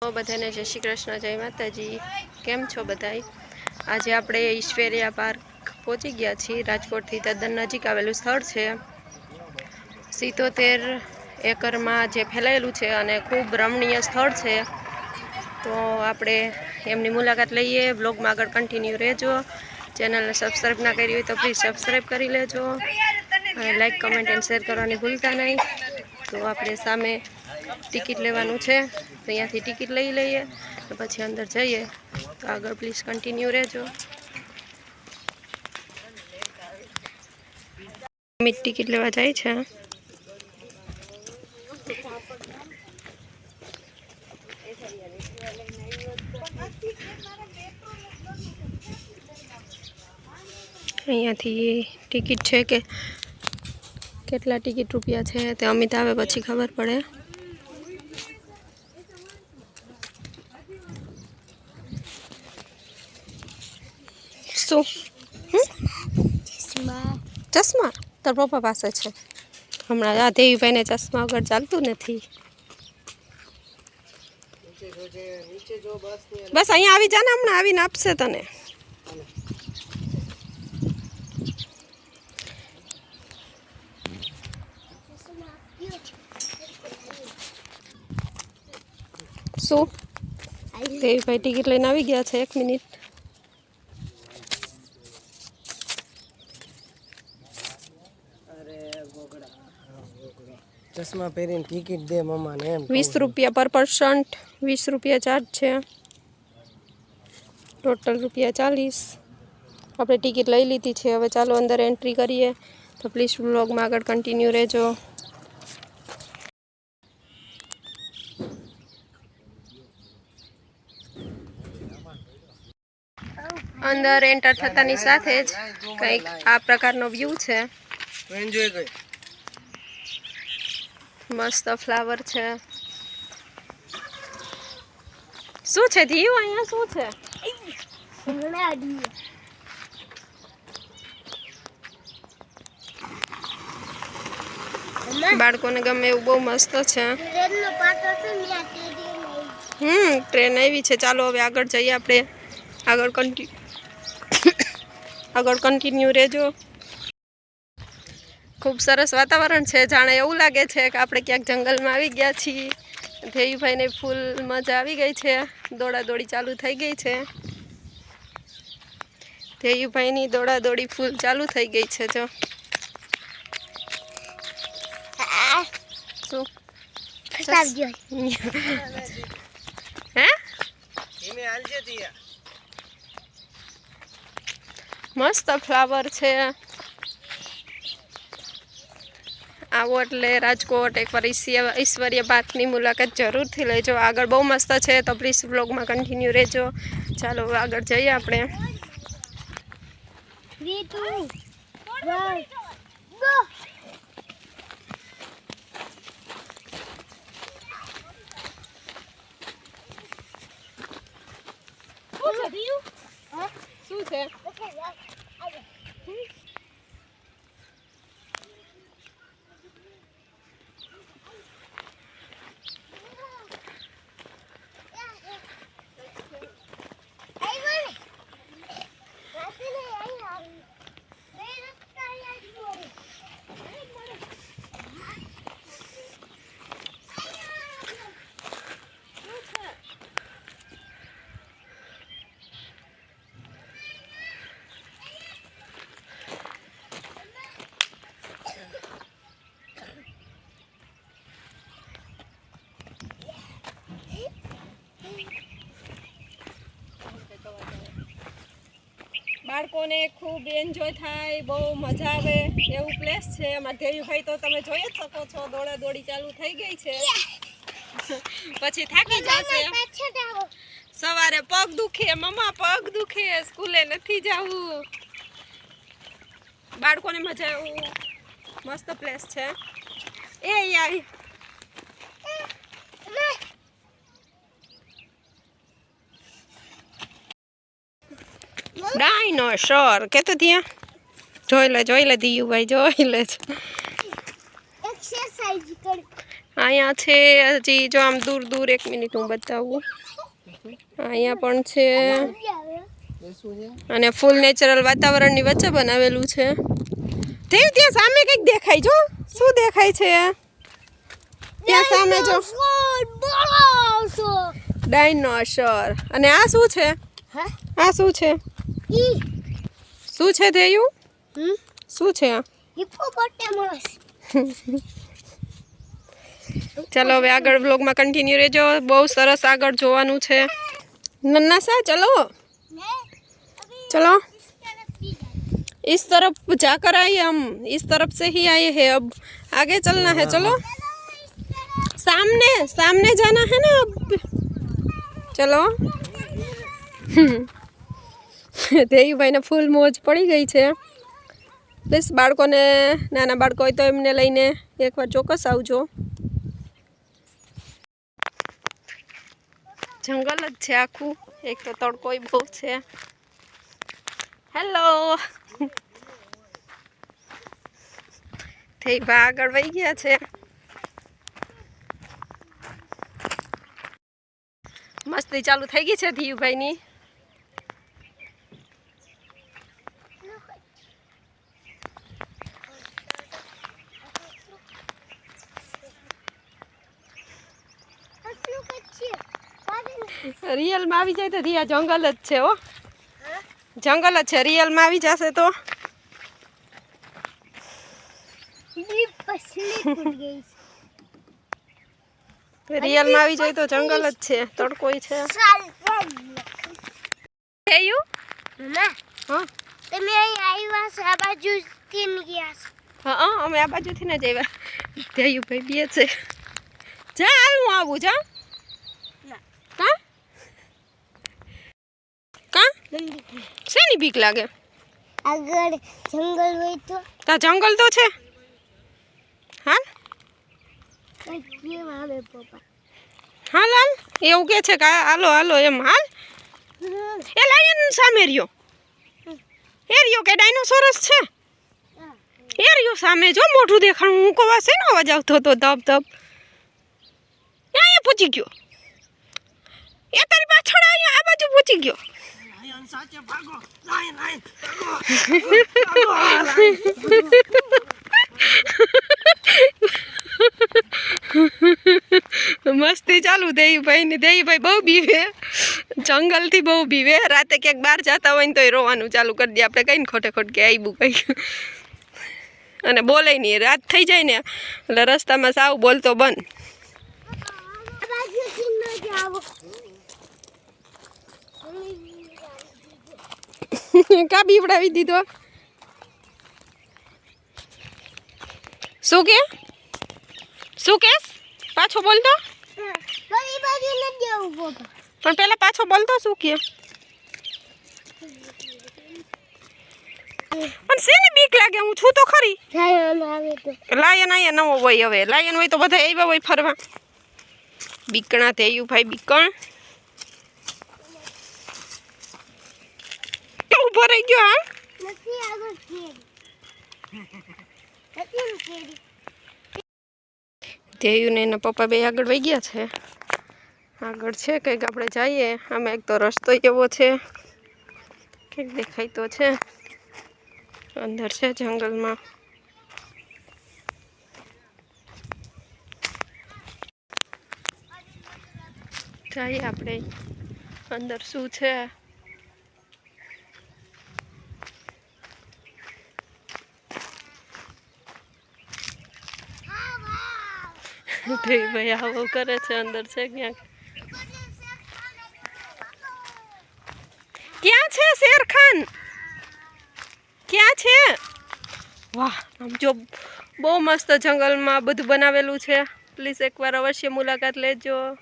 બધાને જય શ્રી કૃષ્ણ, જય માતાજી. કેમ છો બધાય? આજે આપણે ઈશ્વરિયા પાર્ક પહોંચી ગયા છીએ. રાજકોટથી તદ્દન નજીક આવેલું સ્થળ છે. સિત્તોતેર એકરમાં જે ફેલાયેલું છે અને ખૂબ રમણીય સ્થળ છે. તો આપણે એમની મુલાકાત લઈએ. બ્લોગમાં આગળ કન્ટિન્યુ રહેજો. ચેનલને સબસ્ક્રાઈબ ના કરી હોય તો પ્લીઝ સબસ્ક્રાઈબ કરી લેજો. અને લાઈક કમેન્ટ એન્ડ શેર કરવાની ભૂલતા નહીં. તો આપણે સામે ટિકિટ લેવાનું છે. તો અહીંયાથી ટિકિટ લઈ લઈએ તો પછી અંદર જઈએ. તો આગળ પ્લીઝ કન્ટિન્યુ રહેજો. અમિત ટિકિટ લેવા જાય છે. અહીંયાથી ટિકિટ છે કે કેટલા ટિકિટ રૂપિયા છે તે અમિત આવે પછી ખબર પડે. શું? ચશ્મા. તાર પપ્પા પાસે છે. હમણાં આ દેવીભાઈને ચશ્મા વગર ચાલતું નથી. બસ અહીંયા આવી જા ને હમણાં આવીને આપશે તને. શું? દેવીભાઈ ટિકિટ લઈને આવી ગયા છે એક મિનિટ. ચશ્મા પહેરીને ટિકિટ દે મમ્માને એમ. વીસ રૂપિયા પર પર્સન્ટ વીસ રૂપિયા ચાર્જ છે. ટોટલ રૂપિયા ચાલીસ. આપણે ટિકિટ લઈ લીધી છે. હવે ચાલો અંદર એન્ટ્રી કરીએ. તો પ્લીઝ વ્લોગમાં આગળ કન્ટિન્યુ રહેજો. અંદર એન્ટર થતાની સાથે જ કંઈક આ પ્રકારનો વ્યૂ છે. એન્જોય કર. મસ્ત ફ્લાવર છે. શું છે ધીયું અહીંયા શું છે? બાળકોને ગમે એવું બહુ મસ્ત છે. હમ ટ્રેન આવી છે. ચાલો હવે આગળ જઈએ આપણે. આગળ કન્ટિન્યુ આગળ કન્ટિન્યુ રહેજો. ખૂબ સરસ વાતાવરણ છે જાણે એવું લાગે છે કે આપણે ક્યાંક જંગલમાં આવી ગયા છીએ. ધેયુભાઈને ફૂલ મજા આવી ગઈ છે. દોડા દોડી ચાલુ થઈ ગઈ છે. ધેયુભાઈની દોડા દોડી ફૂલ ચાલુ થઈ ગઈ છે જો. મસ્ત ફ્લાવર છે. આવો એટલે રાજકોટ એકવાર ઈશ્વર્ય પાર્કની મુલાકાત જરૂરથી લેજો. આગળ બહુ મસ્ત છે. તો પ્લીઝ બ્લોગમાં કન્ટિન્યુ રહેજો. ચાલો, આગળ જઈએ આપણે. બાળકોને ખૂબ એન્જોય થાય બહુ મજા આવે એવું પ્લેસ છે એમાં ધેયુભાઈ તો તમે જોઈ જ શકો છો દોડા દોડી ચાલુ થઈ ગઈ છે. પછી થાકી જશે. સવારે પગ દુખે મમ્મા પગ દુખે સ્કૂલે નથી જવું. બાળકોને મજા એવું મસ્ત પ્લેસ છે. એ અહીં આવી ડાયનોસોર કે તો ત્યાં જોઈ લે જોઈ લે દિયુભાઈ જોઈ લે અહીંયા છે હજી જો આમ દૂર દૂર એક મિનિટ હું બતાવું અહીંયા પણ છે અને ફૂલ નેચરલ વાતાવરણની વચ્ચે બનાવેલું છે તે ત્યાં સામે કંઈક દેખાય જો શું દેખાય છે ત્યાં સામે જો ડાયનોસર અને આ શું છે આ શું છે શું છે ધેયુ શું છે આ ચાલો હવે આગળ બ્લોગમાં કન્ટિન્યુ રહેજો બહુ સરસ આગળ જોવાનું છે નન્ના સા ચલો चलो इस तरफ जाकर आए हम इस तरफ से ही आए हैं अब आगे चलना है चलो सामने सामने जाना है ना अब ચલો દેવીભાઈને ફૂલ મોજ પડી ગઈ છે. પ્લીઝ બાળકોને, નાના બાળકો હોય તો એમને લઈને એકવાર ચોક્કસ આવજો. જંગલ જ છે આખું. એક તો તડકોય બહુ છે. હેલો થઈ આગળ વહી ગયા છે. મસ્તી ચાલુ થઈ ગઈ છે ધીયુભાઈની રિયલમાં આવી જાય તો રિયા જંગલ જ છે હો. જંગલ જ છે રિયલમાં આવી જશે તો. રિયલમાં આવી જાય તો જંગલ જ છે તડકોય છે. તમે આવ્યા છો આ બાજુ ગયા હા હા, અમે આ બાજુથી ને જ આવ્યા. ધ્યેયુભાઈ બે છે જા હું આવું જા ના. કા કા શેની બીક લાગે? આગળ જંગલ હોય તો? તા જંગલ તો છે. હા હાલ હાલ એવું કે છે કે હાલો હાલો એમ હાલ? એ લાયન સામે રહ્યો. એ રહ્યો કે ડાયનોસોરસ છે? એ રહ્યો સામે જો મોઢું દેખાણું. હું કવા શેનો અવાજ આવતો હતો? ધબ ધબ અહીંયા પહોંચી ગયો. એ તારી પાછળ અહીંયા આ બાજુ પહોંચી ગયો. સાચે ભાગો. લાયન લાયન મસ્તી ચાલુ દેવીભાઈ ને દેવીભાઈ બહુ બીવે. જંગલથી બહુ બીવે. રાતે ક્યાંક બહાર જતા હોય ને તોય રોવાનું ચાલુ કરી દે. આપણે કઈ ને ખોટે ખોટ કે આવ્યું કઈ. અને બોલે નહીં રાત થઈ જાય ને એટલે રસ્તામાં સાવ બોલતો બંધ આ બાજુથી ન જાઓ કા બીવડાવી દીધો? શું કે? શું કેસ પાછો બોલતો? પણ પેલા પાછો બોલતો શું કે? પણ શેની બીક લાગે? હું છું તો ખરી. લાયન આયા નવો હોય હવે. લાયન હોય તો બધા આવ્યા હોય ફરવા. બીકણા થયું ભાઈ, બીકણ. ઊભો રહી ગયો હા? નથી આગળ કેરી કેરી ધ્યેયુ ને એના પપ્પા બે આગળ વહી ગયા છે. આગળ છે કંઈક આપણે જઈએ. આમાં એક તો રસ્તો એવો છે કંઈક દેખાય તો છે. અંદર છે જંગલમાં. જઈએ આપણે. અંદર શું છે? ભાઈ આવો કરે છે, અંદર છે ક્યાંક. ક્યાં છે શેર ખાન? ક્યાં છે? વાહ, આમ જો બહુ મસ્ત જંગલમાં બધું બનાવેલું છે. પ્લીઝ એકવાર અવશ્ય મુલાકાત લેજો.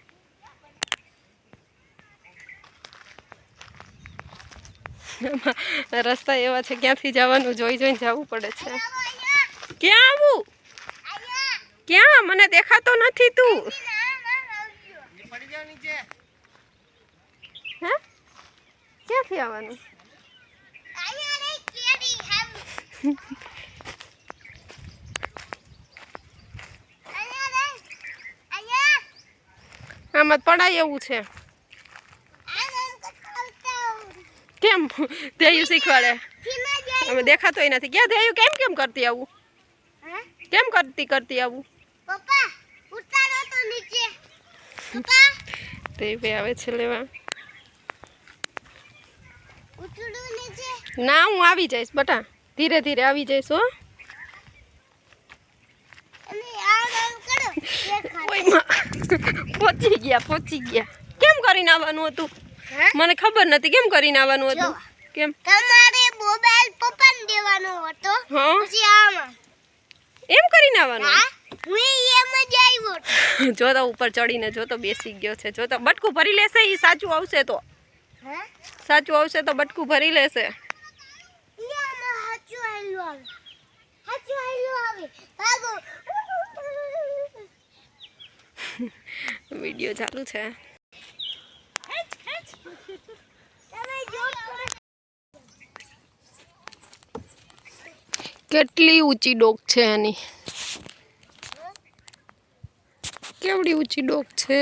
રસ્તા એવા છે, ક્યાંથી જવાનું? જોઈ જોઈને જવું પડે છે. ક્યાં આવું? ક્યાં? મને દેખાતો નથી તું. ક્યાંથી આવવાનું? આમાં પડાય એવું છે. કેમ? ધેયું શીખવાડે. અમે દેખાતોય નથી. ક્યાં ધેયું કેમ કેમ કરતી આવું? કેમ કરતી કરતી આવું પપ્પા ઉતારો તો નીચે પપ્પા તે ભાઈ આવે છે લેવા. ના હું આવી જઈશ બટા. ધીરે ધીરે આવી જઈશ હો. પહોંચી ગયા પહોંચી ગયા. કેમ કરીને આવવાનું હતું? મને ખબર નથી કેમ કરીને આવવાનું હતું? કેમ? તમારે મોબાઈલ પપ્પાને દેવાનો હતો. પછી આમાં. એમ કરીને આવવાનું? હું એમ જ. જો તો ઉપર ચડીને જો તો બેસી ગયો છે. જો તો બટકું ભરી લેશે એ સાચું આવશે તો. સાચું આવશે તો બટકું ભરી લેશે. વીડિયો ચાલુ છે. કેટલી ઊંચી ડોક છે એની. કેવડી ઊંચી ડોક છે?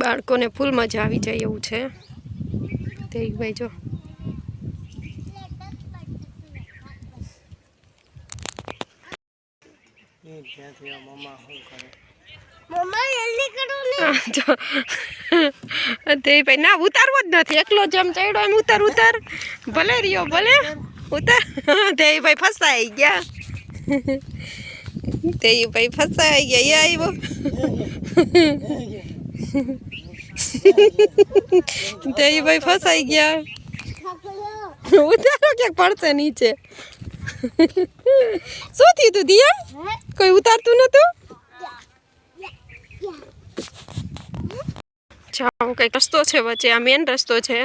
બાળકોને ફૂલ મજા આવી જાય એવું છે. તે ભાઈ જો. ભાઈ ના ઉતારવો જ નથી. એકલો જેમ ચડ્યો એમ ઉતાર ઉતાર. ભલે રહ્યો ભલે. ઉતાર તે ભાઈ ફસાઈ ગયા તે ભાઈ ફસાઈ ગયા એ આવ્યો તે ભાઈ ફસાઈ ગયા ઉતારો ક્યાંક પડશે નીચે શું થયું તું દિયા કોઈ ઉતારતું નતું જાઉં કંઈક રસ્તો છે વચ્ચે આ મેન રસ્તો છે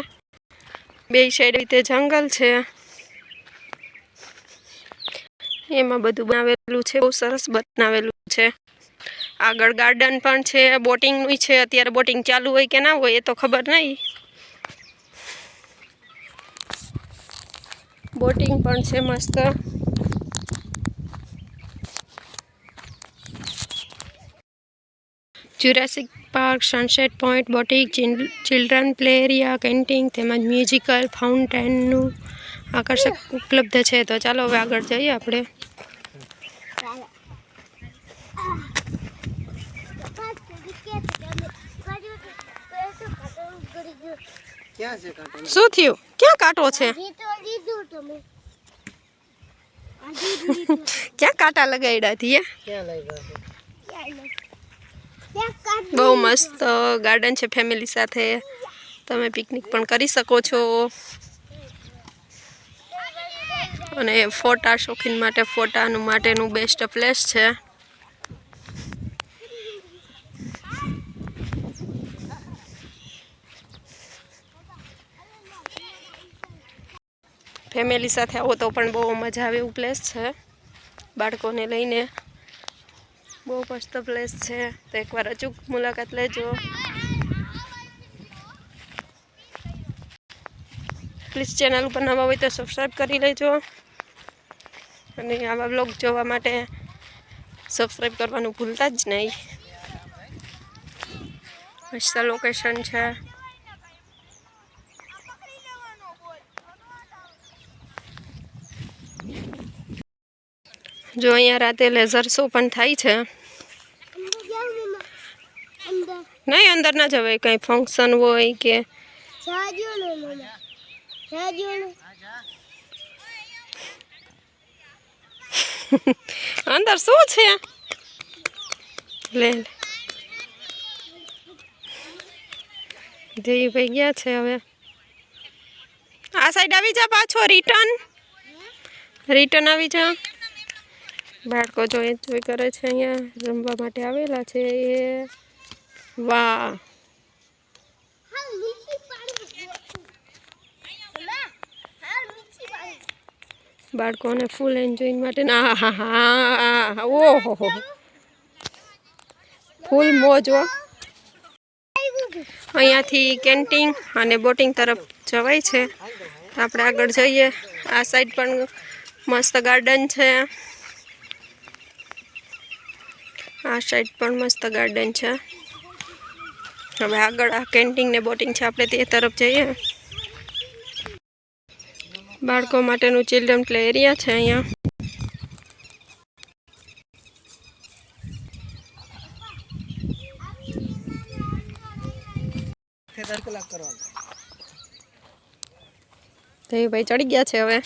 બે સાઈડ રીતે જંગલ છે એમાં બધું બનાવેલું છે, બહુ સરસ બનાવેલું છે. આગળ ગાર્ડન પણ છે બોટિંગનું છે, અત્યારે બોટિંગ ચાલુ હોય કે ના હોય એ તો ખબર નહીં બોટિંગ પણ છે મસ્ત. Jurassic park sunset point boutique children play area canteen તેમજ મ્યુઝિકલ ફાઉન્ટેનનું આકર્ષક ઉપલબ્ધ છે. તો ચાલો હવે આગળ જઈએ આપણે ચાલો પપ્પા ચડી કે તમે કર્યું તો તો ખાતું ગળી ગયું ક્યાં છે? કાંટો શું થયું ક્યાં કાંટો છે ક્યાં કાંટા લગાડ્યા ક્યાં કાઢ? બહુ મસ્ત ગાર્ડન છે ફેમિલી સાથે. તમે પિકનિક પણ કરી શકો છો. અને ફોટા શોખીન માટે ફોટાનું માટેનું બેસ્ટ પ્લેસ છે. ફેમિલી સાથે આવો તો પણ બહુ મજા આવે એવું પ્લેસ છે. બાળકોને લઈને બહુ મસ્ત પ્લેસ છે. તો એકવાર અચૂક મુલાકાત લેજો. પ્લીઝ ચેનલ ઉપર નવા હોય તો સબસ્ક્રાઈબ કરી લેજો. અને આવા બ્લોગ જોવા માટે સબસ્ક્રાઈબ કરવાનું ભૂલતા જ નહીં. મસ્ત લોકેશન છે. જો અહીંયા રાતે લેઝર શો પણ થાય છે. અંદર જાઓ મમ્મા અંદર નહીં, અંદર ના જવાય. કંઈ ફંક્શન હોય કે જાજો ને મમ્મા જાજો ને અંદર શું છે? લે લે. જયભાઈ ગયા છે હવે. આ સાઈડ આવી જા પાછો રિટર્ન રિટર્ન આવી જા. બાળકો જો એન્જોય કરે છે અહીંયા, રમવા માટે આવેલા છે એ. વાહ. બાળકોને ફૂલ એન્જોય માટે ના, હા હા ઓહો ફૂલ મોજ અહીંયાથી કેન્ટીન અને બોટિંગ તરફ જવાય છે. આપણે આગળ જઈએ. આ સાઈડ પણ મસ્ત ગાર્ડન છે. આ સાઈડ પણ મસ્ત ગાર્ડન છે. હવે આગળ આ કેન્ટીન ને બોટિંગ છે. આપણે તે તરફ જઈએ. બાળકો માટેનું ચિલ્ડ્રન પ્લે એરિયા છે અહીંયા. તો ભાઈ ચડી ગયા છે હવે.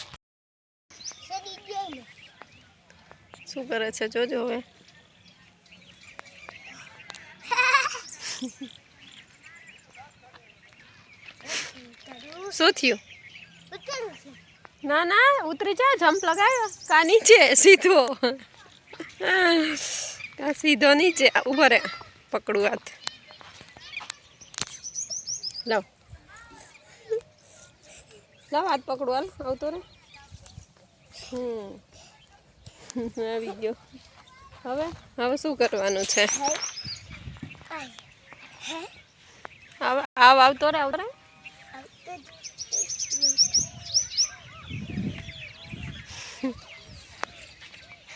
શું કરે છે? જોજો હવે. શું થયું? ના ના, ઉતરી જા જમ્પ લગાવ્યો કા નીચે? સીધો. કા સીધો નીચે? ઊભો રે. પકડું હાથ. લાવ. લાવ હાથ પકડું, હાલ. આવતો રે. હમ. આવી ગયો. હવે? હવે શું કરવાનું છે? આય હે આવ આવ આવતો રે આવતો રે આવતો જ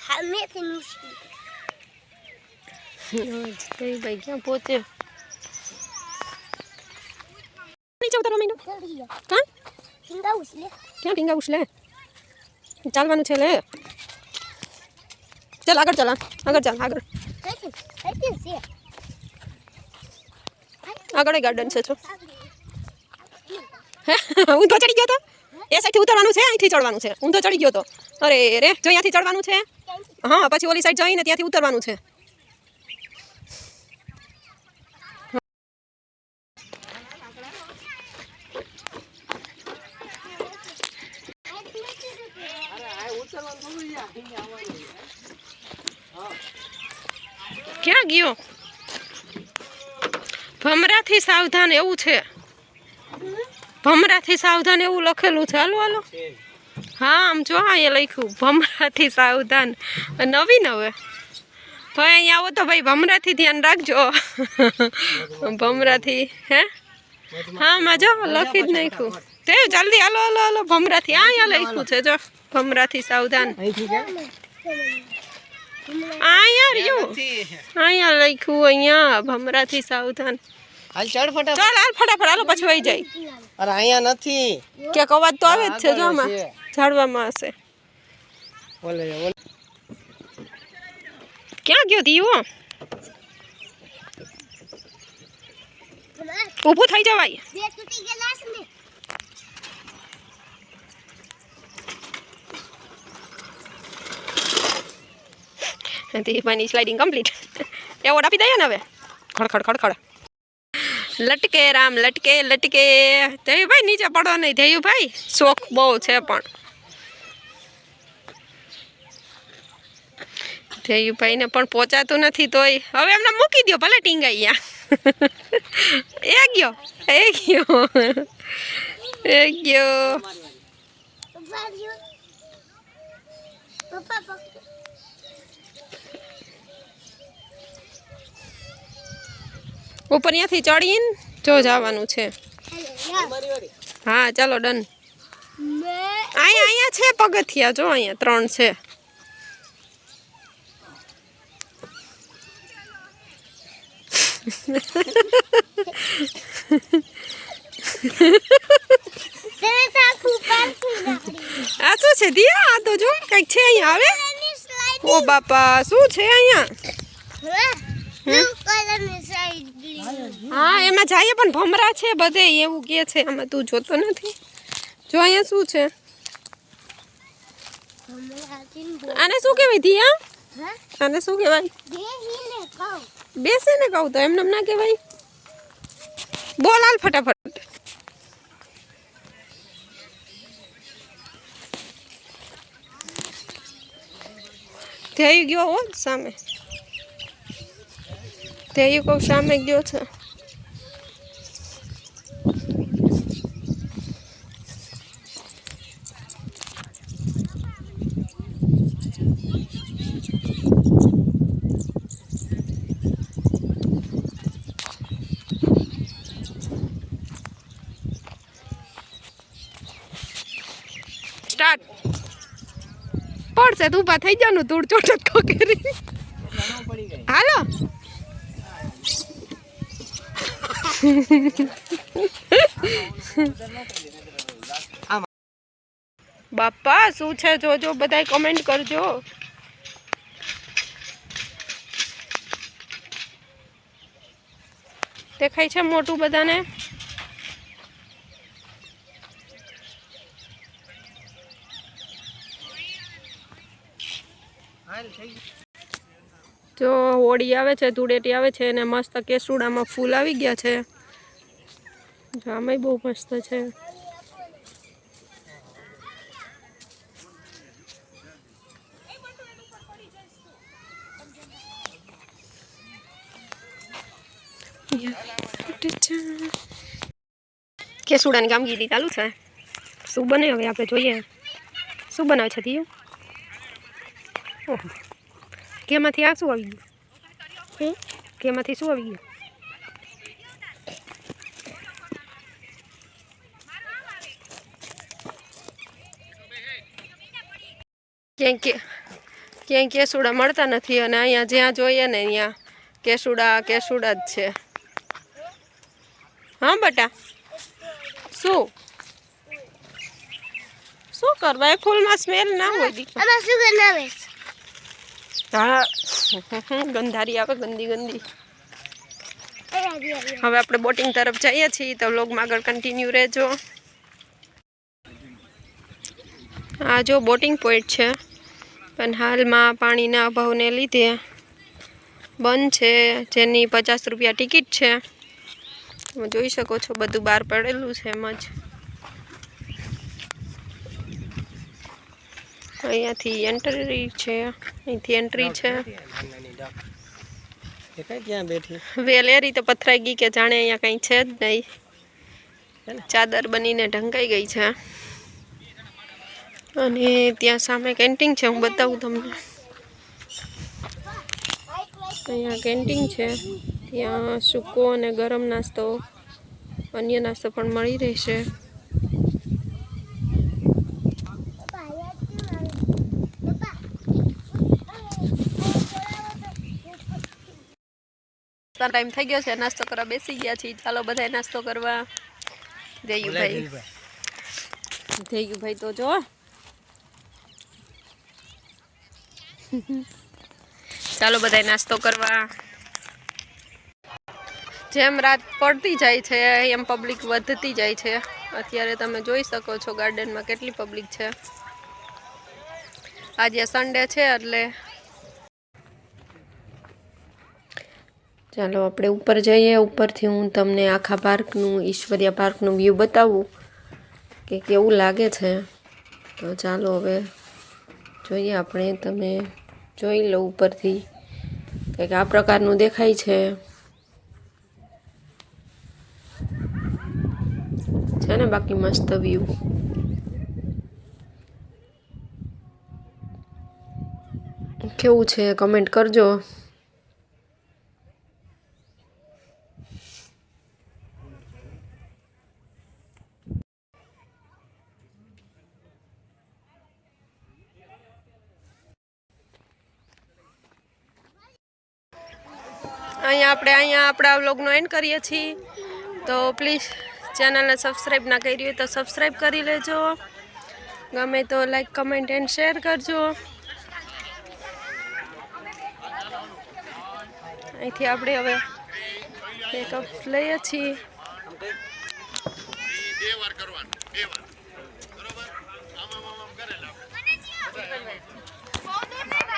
સામેથી મુશ્કેલ કઈ ભાઈ ક્યાં પહોંચે નીચે ઉતારવા માંડ્યો ચડી ગયા કાં હિંગા ઉછલે ક્યાં ટીંગા ઉછલે ચાલવાનું છે લે ચાલ આગળ ચાલ આગળ ચાલ આગળ કઈ કઈ છે આગળ ગાર્ડન છે છો હે? ઊંધો ચડી ગયો તો. એ સાઈડથી ઉતરવાનું છે, અહીંથી ચડવાનું છે. ઊંધો ચડી ગયો તો. અરે રે, જો અહીંયાથી ચડવાનું છે. હા, પછી ઓલી સાઈડ જઈને ત્યાંથી ઉતરવાનું છે. ક્યાં ગયો? ભમરાથી સાવધાન એવું છે. ભમરાથી સાવધાન એવું લખેલું છે. હાલો હાલો. હા, આમ જો અહીંયા લખ્યું. ભમરાથી સાવધાન. નવી નવે ભાઈ અહીંયા આવો તો ભાઈ, ભમરાથી ધ્યાન રાખજો. ભમરાથી, હે? હા માં જો, લખી જ નાખ્યું. તે જલ્દી, હાલો હાલો હાલો, ભમરાથી. અહીંયા લખ્યું છે, જો. ભમરાથી સાવધાન. અહીંથી કે અહીંયા રહ્યું અહીંયા લખ્યું અહીંયા ભમરાથી સાવધાન હાલ ચડ ફટાફટ ચાલ હાલ ફટાફટ હાલો પછી વહી જાય અરે અહીંયા નથી ક્યાંક અવાજ તો આવે જ છે જો આમાં છે. ઝાડવામાં હશે ઓલે ઓલે ક્યાં ગયો દીવો ઊભું થઈ જવાય બે તૂટી ગયેલા છે ને દીવાની સ્લાઇડિંગ કમ્પ્લીટ એવોર્ડ આપી દઈએ ને હવે ખડખડ ખડ ખડ ખડ લટકે રામ લટકે લટકે ધૈયુભાઈ નીચે પડો નહીં ધૈયુભાઈ શોખ બહુ છે પણ ધૈયુભાઈને પણ પહોંચાતું નથી તોય હવે એમને મૂકી દો ભલે ટીંગાઈ એ ગયો એ ગયો એ ગયો પપ્પા રહ્યો પપ્પા પકડ ઉપર ત્યાંથી ચડીને જો જવાનું છે. હા ચાલો ડન. અહીંયા અહીંયા છે પગથિયા. જો અહીંયા ત્રણ છે. આ શું છે? દિયા આ તો જો કંઈક છે અહીંયા આવે? ઓ બાપા શું છે અહીંયા? હા? એમાં જઈએ પણ ભમરા છે બધે એવું કે છે. આમાં તું જોતો નથી. જો અહીંયા શું છે? આને શું કહેવાય ધીયા? આને શું કહેવાય? બેસે ને કહું તો એમને એમ ના કહેવાય? બોલ હાલ ફટાફટ. થઈ ગયો હો સામે ધ્યેય કહું સામે ગયો છે સ્ટાર્ટ પડશે તું ઊભા થઈ જવાનું તું ચોટક કરી પડી ગઈ હાલો બાપા, શું છે? જોજો, બધાય કમેન્ટ કરજો. દેખાય છે મોટું બધાને. જો, હોળી આવે છે, ધૂળેટી આવે છે, અને મસ્ત કેસુડામાં ફૂલ આવી ગયા છે. જો આમાંય બહુ મસ્ત છે કેસુડાની કામગીરી ચાલુ છે શું બને હવે આપણે જોઈએ શું બનાવે છે દિયું ઓહો કેમાંથી આ શું આવી ગયું હમ? કેમાંથી શું આવી ગયું ક્યાંય કે ક્યાંય કેસુડા મળતા નથી અને અહીંયા જ્યાં જોઈએ ને અહીંયા કેસુડા કેસુડા જ છે. હા બટા? શું? શું કરવા? એ ફૂલમાં સ્મેલ ના હોય દીકરા. હા. ગંધારી આવે ગંદી ગંદી. હવે આપણે બોટિંગ તરફ જઈએ છીએ તો વ્લોગમાં આગળ કન્ટિન્યુ રહેજો. આ જો બોટિંગ પોઈન્ટ છે. પણ હાલમાં પાણીના અભાવને લીધે બંધ છે. જેની પચાસ રૂપિયા ટિકિટ છે. તમે જોઈ શકો છો બધું બહાર પડેલું છે એમ જ. અહીંયાથી એન્ટ્રી છે. અહીંથી એન્ટ્રી છે. વેલેરી તો પથરાઈ ગઈ કે જાણે અહીંયા કંઈ છે જ નહીં. ચાદર બનીને ઢંકાઈ ગઈ છે. અને ત્યાં સામે કેન્ટીન છે હું બતાવું તમને. અહીંયા કેન્ટીન છે ત્યાં સૂકો અને ગરમ નાસ્તો અન્ય નાસ્તો પણ મળી રહેશે. ટાઈમ થઈ ગયો છે નાસ્તો કરવા બેસી ગયા છીએ. ચાલો બધાય નાસ્તો કરવા. જયુભાઈ જયુભાઈ તો જો. ચાલો બધાય નાસ્તો કરવા. જેમ રાત પડતી જાય છે, એમ પબ્લિક વધતી જાય છે. અત્યારે તમે જોઈ શકો છો ગાર્ડનમાં કેટલી પબ્લિક છે. આજે સન્ડે છે એટલે ચાલો આપણે ઉપર જઈએ. ઉપરથી હું તમને આખા પાર્કનું, ઈશ્વરિયા પાર્કનું વ્યૂ બતાવું કે કેવું લાગે છે. તો ચાલો હવે જોઈએ આપણે તમે જોઈ લઉં ઉપરથી. કંઈક આ પ્રકારનું દેખાય છે. છે ને બાકી મસ્ત વ્યૂ કેવું છે? કમેન્ટ કરજો અહીંયા આપણે અહીંયા આપણા વ્લોગનો એન્ડ કરીએ છીએ. તો પ્લીઝ ચેનલને સબસ્ક્રાઈબ ના કરી હોય તો સબસ્ક્રાઈબ કરી લેજો. ગમે તો લાઈક કમેન્ટ એન્ડ શેર કરજો. અહીંથી આપણે હવે મેકઅપ લઈએ છીએ.